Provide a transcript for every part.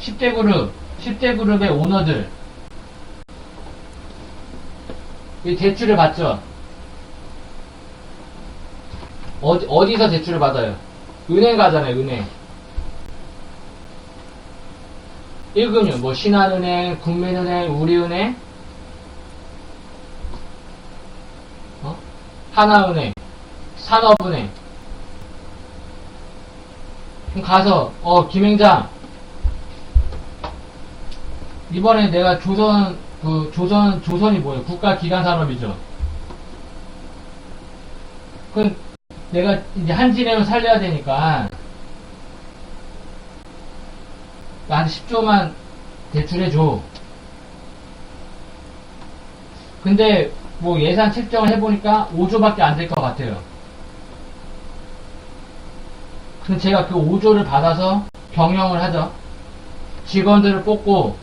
10대 그룹, 10대 그룹의 오너들. 이 대출을 받죠? 어디, 어디서 대출을 받아요? 은행 가잖아요, 은행. 1금융, 뭐, 신한은행, 국민은행, 우리은행, 어? 하나은행, 산업은행. 가서, 어, 김행장, 이번에 내가 조선, 그, 조선, 조선이 뭐예요? 국가 기관 산업이죠. 그럼 내가 이제 한진해로 살려야 되니까, 나한테 10조만 대출해줘. 근데, 뭐 예산 책정을 해보니까 5조밖에 안 될 것 같아요. 그럼 제가 그 5조를 받아서 경영을 하죠. 직원들을 뽑고,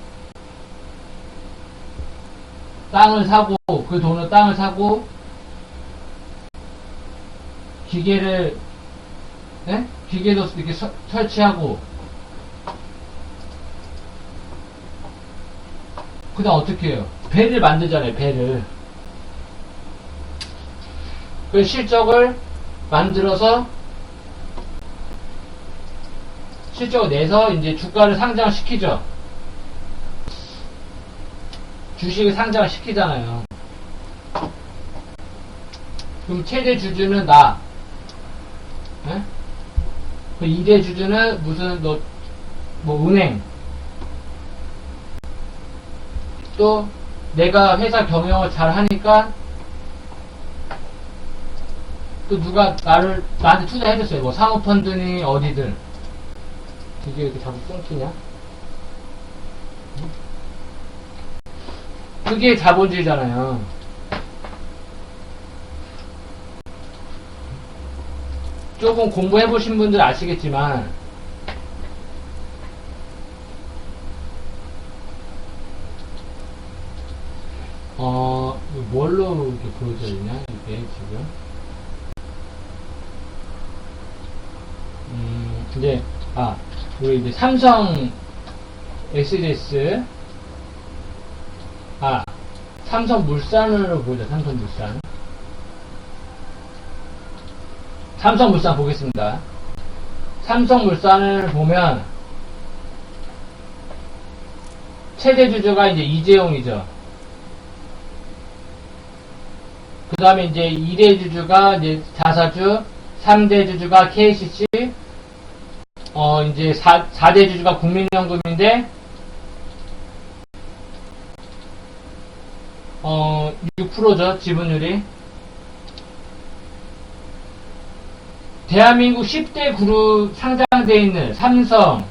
땅을 사고, 그 돈을 땅을 사고, 기계를, 예? 기계도 이렇게 서- 설치하고, 그 다음 어떻게 해요? 배를 만들잖아요, 배를. 그 실적을 만들어서, 실적을 내서 이제 주가를 상장시키죠. 주식을 상장을 시키잖아요. 그럼 최대 주주는 나. 예? 그 2대 주주는 무슨 너, 뭐 은행. 또 내가 회사 경영을 잘 하니까 또 누가 나를 나한테 투자해줬어요. 뭐 사모펀드니 어디든. 이게 이렇게 자꾸 끊기냐? 그게 자본주의잖아요. 조금 공부해 보신 분들 아시겠지만, 어, 뭘로 이렇게 보여져 있냐, 이게 지금. 음, 이제, 아, 우리 이제 삼성 SDS, 아, 삼성물산으로 보자, 삼성물산. 삼성물산 보겠습니다. 삼성물산을 보면, 최대 주주가 이제 이재용이죠. 그 다음에 이제 2대 주주가 이제 자사주, 3대 주주가 KCC, 어, 이제 4, 4대 주주가 국민연금인데, 어, 6%죠, 지분율이. 대한민국 10대 그룹 상장되어 있는 삼성,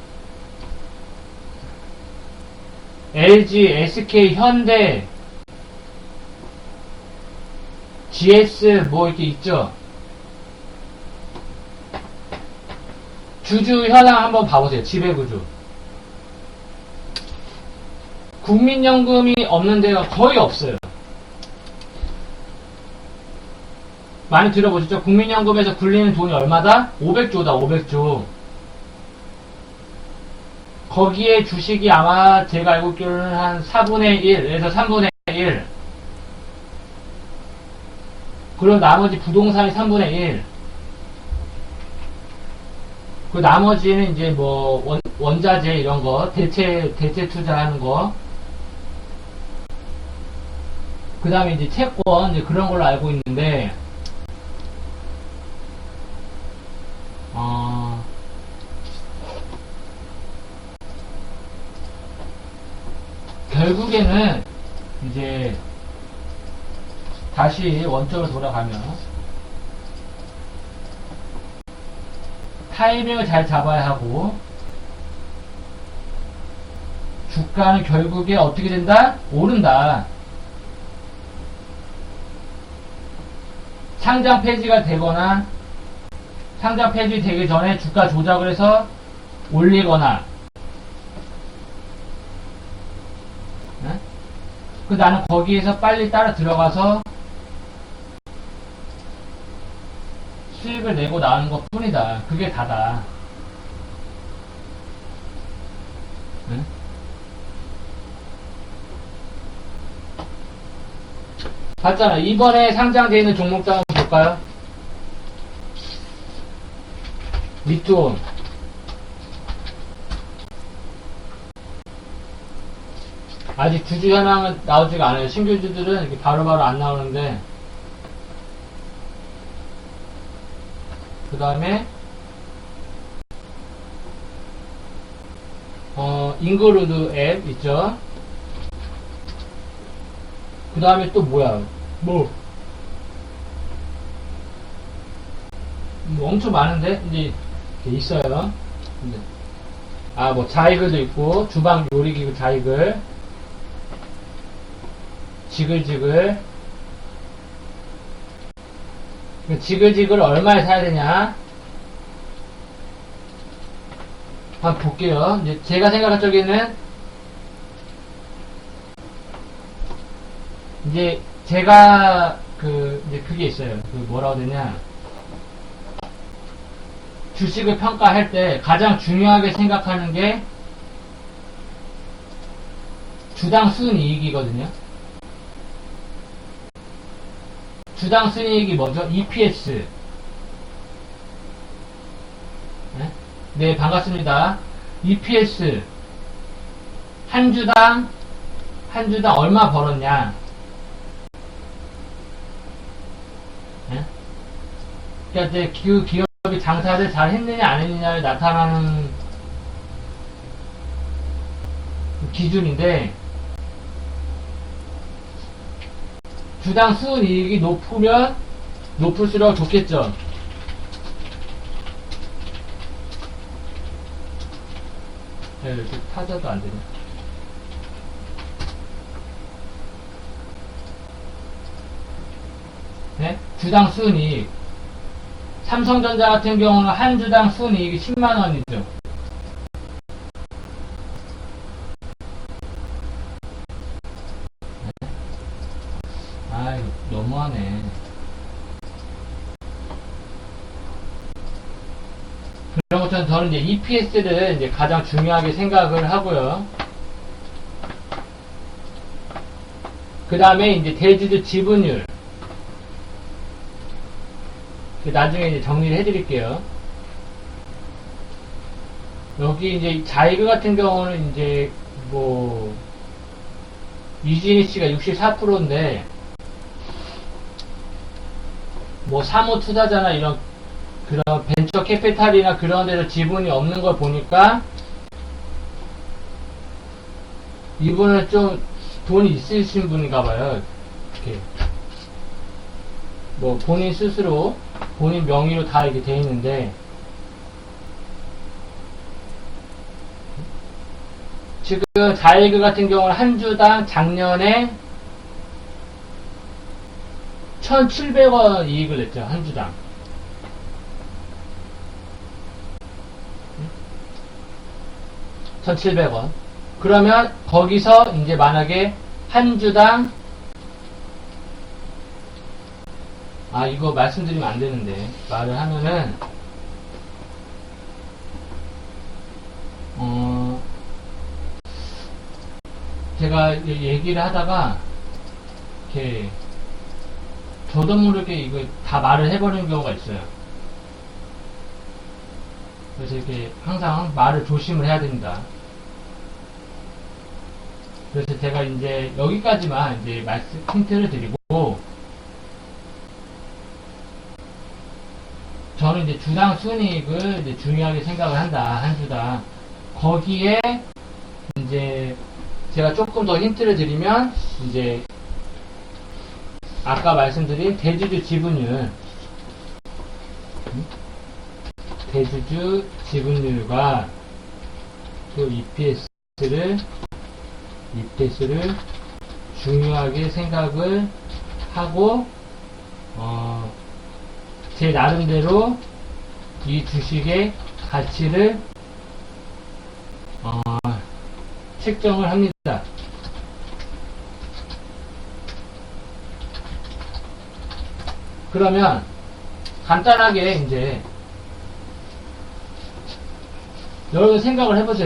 LG, SK, 현대, GS, 뭐 이렇게 있죠? 주주 현황 한번 봐보세요. 지배구조. 국민연금이 없는 데가 거의 없어요. 많이 들어보셨죠? 국민연금에서 굴리는 돈이 얼마다? 500조다, 500조. 거기에 주식이 아마 제가 알고 있기로는 한 4분의 1에서 3분의 1. 그리고 나머지 부동산이 3분의 1. 그 나머지는 이제 뭐 원, 원자재 이런 거, 대체, 대체 투자하는 거. 그 다음에 이제 채권, 이제 그런 걸로 알고 있는데, 결국에는 이제 다시 원점으로 돌아가면 타이밍을 잘 잡아야 하고 주가는 결국에 어떻게 된다? 오른다. 상장 폐지가 되거나 상장 폐지 되기 전에 주가 조작을 해서 올리거나 그 나는 거기에서 빨리 따라 들어가서 수익을 내고 나오는 것 뿐이다. 그게 다다. 응? 봤잖아. 이번에 상장되어 있는 종목장 한번 볼까요? 리투온. 아직 주주 현황은 나오지가 않아요. 신규주들은 이렇게 바로바로 안 나오는데. 그 다음에, 어, 잉그루드 앱 있죠? 그 다음에 또 뭐야? 뭐? 뭐 엄청 많은데? 이제 있어요. 아, 뭐 자이글도 있고, 주방 요리기구 자이글. 지글지글. 그 지글지글 얼마에 사야 되냐? 한번 볼게요. 제가 생각할 적에는 이제 제가 그 이제 그게 있어요. 그 뭐라고 되냐? 주식을 평가할 때 가장 중요하게 생각하는 게 주당 순이익이거든요. 주당 순이익이 뭐죠? EPS. 네? 네, 반갑습니다. EPS. 한 주당, 한 주당 얼마 벌었냐? 네? 그러니까 이제 그 기업이 장사를 잘 했느냐 안 했느냐를 나타나는 기준인데 주당 수익이 높으면 높을수록 좋겠죠. 네, 이렇게 타자도 안 되네. 네? 주당 순이익. 삼성전자 같은 경우는 한 주당 순이익이 10만원이죠. 아, 이거 너무하네. 그런 것처럼 저는 이제 EPS를 이제 가장 중요하게 생각을 하고요. 그 다음에 이제 대주주 지분율. 그 나중에 이제 정리를 해드릴게요. 여기 이제 자이그 같은 경우는 이제 뭐 유진희 씨가 64%인데 뭐 사모 투자자나 이런 그런 벤처 캐피탈이나 그런 데서 지분이 없는 걸 보니까 이분은 좀 돈이 있으신 분인가 봐요. 이렇게 뭐 본인 스스로 본인 명의로 다 이렇게 돼 있는데 지금 자이그 같은 경우는 한 주당 작년에 1,700원 이익을 냈죠. 한 주당. 1,700원. 그러면 거기서 이제 만약에 한 주당 아 이거 말씀드리면 안 되는데 말을 하면은 어 제가 이- 얘기를 하다가 이렇게 저도 모르게 이거 다 말을 해버리는 경우가 있어요. 그래서 이렇게 항상 말을 조심을 해야 됩니다. 그래서 제가 이제 여기까지만 이제 말씀 힌트를 드리고 저는 이제 주당 순이익을 이제 중요하게 생각을 한다 한 주당 거기에 이제 제가 조금 더 힌트를 드리면 이제 아까 말씀드린 대주주 지분율 음? 대주주 지분율과 또 EPS를 EPS를 중요하게 생각을 하고 어, 제 나름대로 이 주식의 가치를 어, 책정을 합니다. 그러면 간단하게 이제 여러분 생각을 해보세요.